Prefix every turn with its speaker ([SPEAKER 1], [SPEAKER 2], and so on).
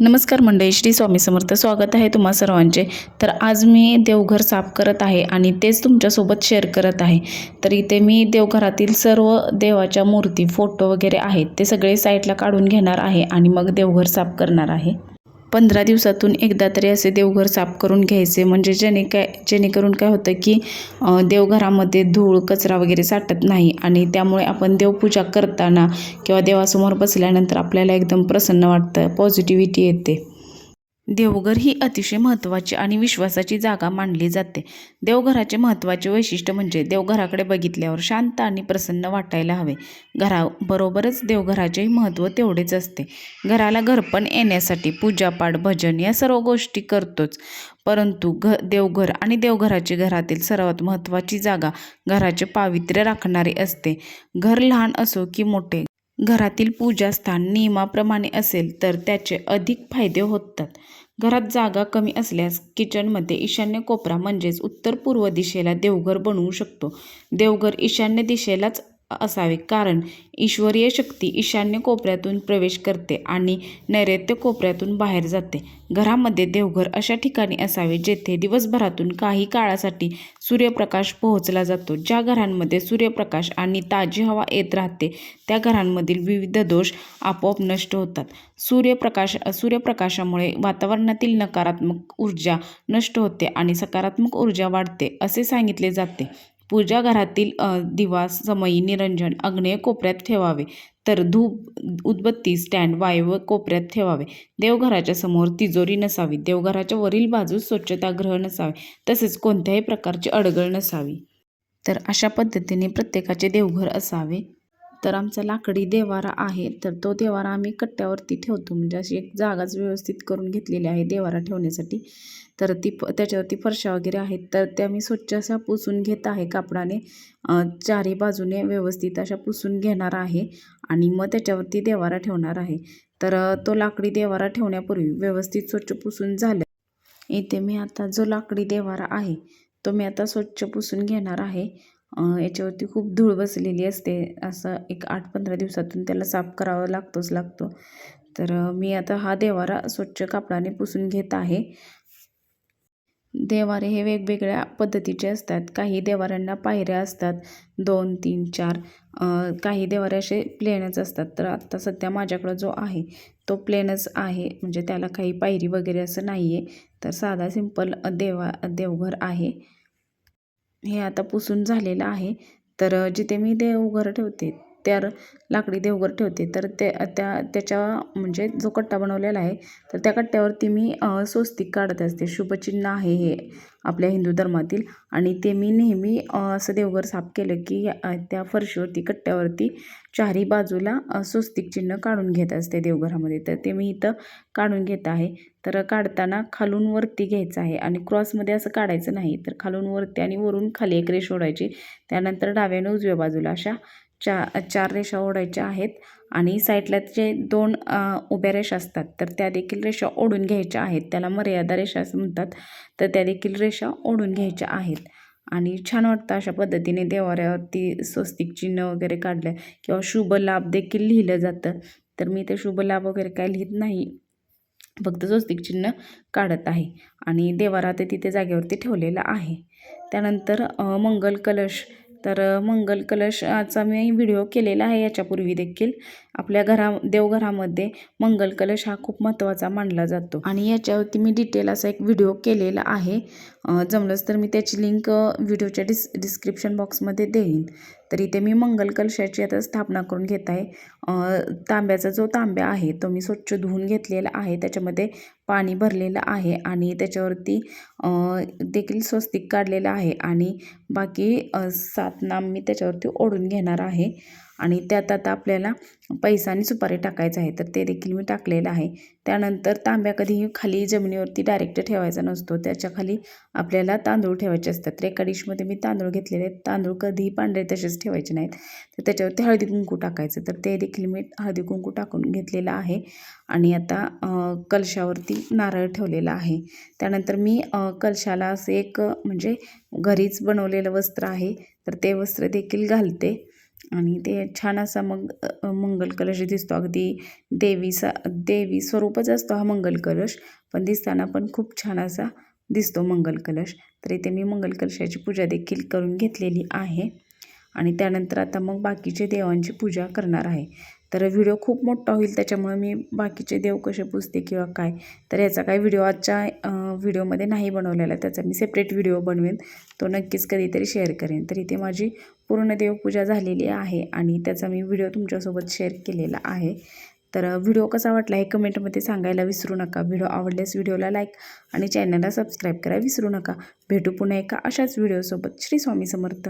[SPEAKER 1] नमस्कार मंडळी श्री स्वामी समर्थ. स्वागत आहे तुम्हा सर्वांचे. तर आज मी देवघर साफ करत आहे आणि तेच तुमच्यासोबत शेअर करत आहे. तर इथे मी देवघरातील सर्व देवाच्या मूर्ती फोटो वगैरे आहेत ते सगळे साईडला काढून घेणार आहे आणि मग देवघर साफ करणार आहे. पंधरा दिवसातून एकदा तरी असे देवघर साफ करून घ्यायचे. म्हणजे जेणे काय जेणेकरून काय होतं की देवघरामध्ये धूळ कचरा वगैरे साठत नाही. आणि त्यामुळे आपण देवपूजा करताना किंवा देवासमोर बसल्यानंतर आपल्याला एकदम प्रसन्न वाटतं पॉझिटिव्हिटी येते. देवघर ही अतिशय महत्त्वाची आणि विश्वासाची जागा मानली जाते. देवघराचे महत्त्वाचे वैशिष्ट्य म्हणजे देवघराकडे बघितल्यावर शांत आणि प्रसन्न वाटायला हवे. घराबरोबरच देवघराचेही महत्त्व तेवढेच असते. घराला घरपण येण्यासाठी पूजापाठ भजन या सर्व गोष्टी करतोच. परंतु घ देवघर आणि देवघराची घरातील सर्वात महत्त्वाची जागा घराचे पावित्र्य राखणारी असते. घर लहान असो की मोठे घरातील पूजास्थान नियमाप्रमाणे असेल तर त्याचे अधिक फायदे होतात. घरात जागा कमी असल्यास किचनमध्ये ईशान्य कोपरा म्हणजेच उत्तर पूर्व दिशेला देवघर बनवू शकतो. देवघर ईशान्य दिशेलाच असावे. कारण ईश्वरीय शक्ती ईशान्य कोपऱ्यातून प्रवेश करते आणि नैऋत्य कोपऱ्यातून बाहेर जाते. घरामध्ये देवघर अशा ठिकाणी असावे जेथे दिवसभरातून काही काळासाठी सूर्यप्रकाश पोहोचला जातो. ज्या घरांमध्ये सूर्यप्रकाश आणि ताजी हवा येत राहते त्या घरांमधील विविध दोष आपोआप नष्ट होतात. सूर्यप्रकाश सूर्यप्रकाशामुळे वातावरणातील नकारात्मक ऊर्जा नष्ट होते आणि सकारात्मक ऊर्जा वाढते असे सांगितले जाते. पूजा घरातील अ, दिवा समयी निरंजन अग्नेय कोपऱ्यात ठेवावे. तर धूप उदबत्ती स्टँड वायव्य कोपऱ्यात ठेवावे. देवघराच्या समोर तिजोरी नसावी. देवघराच्या वरील बाजूस स्वच्छतागृह नसावे. तसेच कोणत्याही प्रकारची अडगळ नसावी. तर अशा पद्धतीने प्रत्येकाचे देवघर असावे. तर आमचा लाकडी देवारा आहे. तर तो देवारा आम्ही कट्ट्यावरती ठेवतो. म्हणजे अशी एक जागाच व्यवस्थित करून घेतलेली आहे देवारा ठेवण्यासाठी. तर ती प त्याच्यावरती फरशा वगैरे आहेत. तर त्या मी स्वच्छ अशा पुसून घेत आहे कापडाने. चारी चारही बाजूने व्यवस्थित अशा पुसून घेणार आहे. आणि मग त्याच्यावरती देवारा ठेवणार आहे. तर तो लाकडी देवारा ठेवण्यापूर्वी व्यवस्थित स्वच्छ पुसून झालं. इथे मी आता जो लाकडी देवारा आहे तो मी आता स्वच्छ पुसून घेणार आहे. याच्यावरती खूप धूळ बसलेली असते. असं एक आठ पंधरा दिवसातून त्याला साफ करावं लागतोच लागतो. तर मी आता हा देवारा स्वच्छ कापडाने पुसून घेत आहे. देवारे हे वेगवेगळ्या पद्धतीचे असतात. काही देवाऱ्यांना पायऱ्या असतात. दोन तीन चार काही देवारे असे प्लेनच असतात. तर आत्ता सध्या माझ्याकडं जो आहे तो प्लेनच आहे. म्हणजे त्याला काही पायरी वगैरे असं नाही आहे तर साधा सिंपल देवा देवघर आहे. हे आता पुसून झालेलं आहे. तर जिथे मी देवघर ठेवते त्या लाकडी देवघर ठेवते तर ते त्या त्याच्या म्हणजे जो कट्टा बनवलेला आहे तर त्या कट्ट्यावरती मी स्वस्तिक काढत असते. शुभचिन्ह आहे हे. आपल्या हिंदू धर्मातील. आणि ते मी नेहमी असं देवघर साफ केलं की त्या फरशीवरती कट्ट्यावरती चारही बाजूला स्वस्तिक चिन्ह काढून घेत असते देवघरामध्ये. तर ते मी इथं काढून घेत आहे. तर काढताना खालून वरती घ्यायचं आहे आणि क्रॉसमध्ये असं काढायचं नाही. तर खालून वरती आणि वरून खाली एक रेष ओढायची. त्यानंतर डाव्याने उजव्या बाजूला अशा चा चार रेषा ओढायच्या आहेत आणि साईडला जे दोन उभ्या रेषा असतात तर त्या देखील रेषा ओढून घ्यायच्या आहेत. त्याला मर्यादा रेषा असं म्हणतात. तर त्या देखील रेषा ओढून घ्यायच्या आहेत. आणि छान वाटतं अशा पद्धतीने देवाऱ्यावरती स्वस्तिक चिन्ह वगैरे काढलं किंवा शुभ लाभ देखील लिहिलं जातं. तर मी ते शुभ लाभ वगैरे काय लिहित नाही. फक्त स्वस्तिक चिन्ह काढत आहे. आणि देवारा ते तिथे जागेवरती ठेवलेलं आहे. त्यानंतर मंगल कलश तर मंगल कलशाचा मी व्हिडिओ केलेला आहे याच्यापूर्वी देखील. आपल्या घरा देवघरामध्ये मंगल कलश हा खूप महत्त्वाचा मानला जातो. आणि याच्यावरती मी डिटेल असा एक व्हिडिओ केलेला आहे. जमलंच तर मी त्याची लिंक व्हिडिओच्या डिस डिस्क्रिप्शन बॉक्समध्ये देईन. तर इथे मी मंगल कलशाची आता स्थापना करून घेत आहे. तांब्याचा जो तांब्या आहे तो मी स्वच्छ धुवून घेतलेला आहे. त्याच्यामध्ये पाणी भरलेलं आहे आणि त्याच्यावरती देखील स्वस्तिक काढलेलं आहे. आणि बाकी अ, सात नाम मी त्याच्यावरती ओढून घेणार आहे. आणि त्यात आता आपल्याला पैसा आणि सुपारी टाकायचं आहे. तर ते देखील मी टाकलेलं आहे. त्यानंतर तांब्या कधीही खाली जमिनीवरती डायरेक्ट ठेवायचा नसतो. त्याच्याखाली आपल्याला तांदूळ ठेवायचे असतात. तर एका डिशमध्ये मी तांदूळ घेतलेले आहेत. तांदूळ कधीही पांढरे तसेच ठेवायचे नाहीत. तर त्याच्यावरती हळदी कुंकू टाकायचं. तर ते देखील मी हळदी कुंकू टाकून घेतलेलं आहे. आणि आता कलशावरती नारळ ठेवलेला आहे. त्यानंतर मी कलशाला असं एक म्हणजे घरीच बनवलेलं वस्त्र आहे. तर ते वस्त्र देखील घालते. आणि ते छान असा मग मंगल कलश दिसतो. अगदी देवीचा देवी स्वरूपच असतो हा मंगल कलश पण दिसताना पण खूप छान असा दिसतो मंगल कलश. तर इथे मी मंगल कलशाची पूजा देखील करून घेतलेली आहे. आणि त्यानंतर आता मग बाकीचे देवांची पूजा करणार आहे. तर व्हिडिओ खूप मोठा होईल त्याच्यामुळे मी बाकीचे देव कसे पुजते किंवा काय तर याचा काय व्हिडिओ आजच्या व्हिडिओमध्ये नाही बनवलेला त्याचा मी सेपरेट व्हिडिओ बनवेन. तो नक्कीच कधीतरी शेअर करेन. तर इथे माझी पूर्ण देवपूजा झालेली आहे आणि त्याचा मी व्हिडिओ तुमच्यासोबत शेअर केलेला आहे. तर व्हिडिओ कसा वाटला हे कमेंटमध्ये सांगायला विसरू नका. व्हिडिओ आवडल्यास व्हिडिओला लाईक आणि चॅनलला सबस्क्राईब करायला विसरू नका. भेटू पुन्हा एका अशाच व्हिडिओसोबत. श्री स्वामी समर्थ.